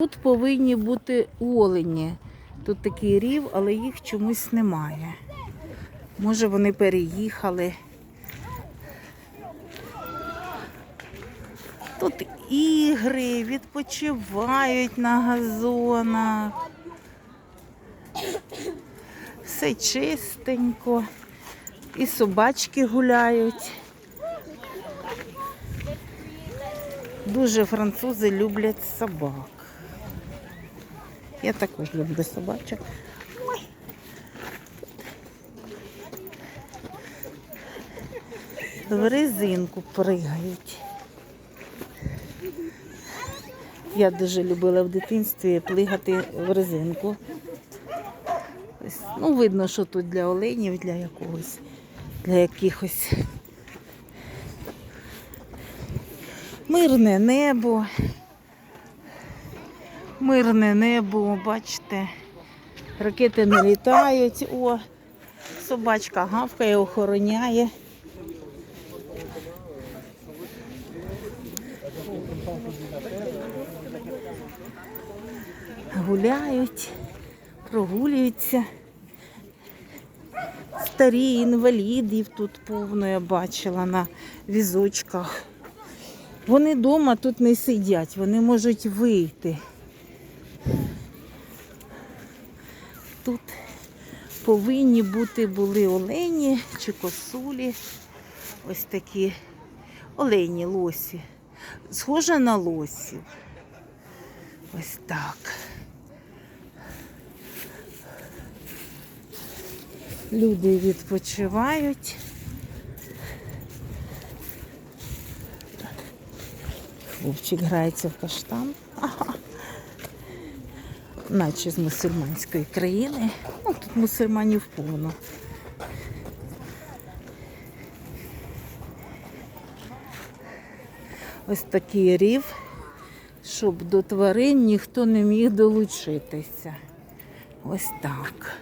Тут повинні бути олені. Тут такий рів, але їх чомусь немає. Може вони переїхали. Тут ігри, відпочивають на газонах. Все чистенько. І собачки гуляють. Дуже французи люблять собак. Я також люблю собачок. В резинку пригають. Я дуже любила в дитинстві плигати в резинку. Ну, видно, що тут для оленів, для якогось, для якихось мирне небо. Мирне небо, бачите. Ракети не літають. О, собачка гавкає, охороняє. Гуляють, прогулюються. Старі інвалідів тут повно я бачила на візочках. Вони вдома тут не сидять, вони можуть вийти. Тут повинні бути були олені чи косулі. Ось такі олені лосі. Схоже на лосів. Ось так. Люди відпочивають. Хлопчик грається в каштан. Ага. Наче з мусульманської країни. Ну, тут мусульманів повно. Ось такий рів, щоб до тварин ніхто не міг долучитися. Ось так.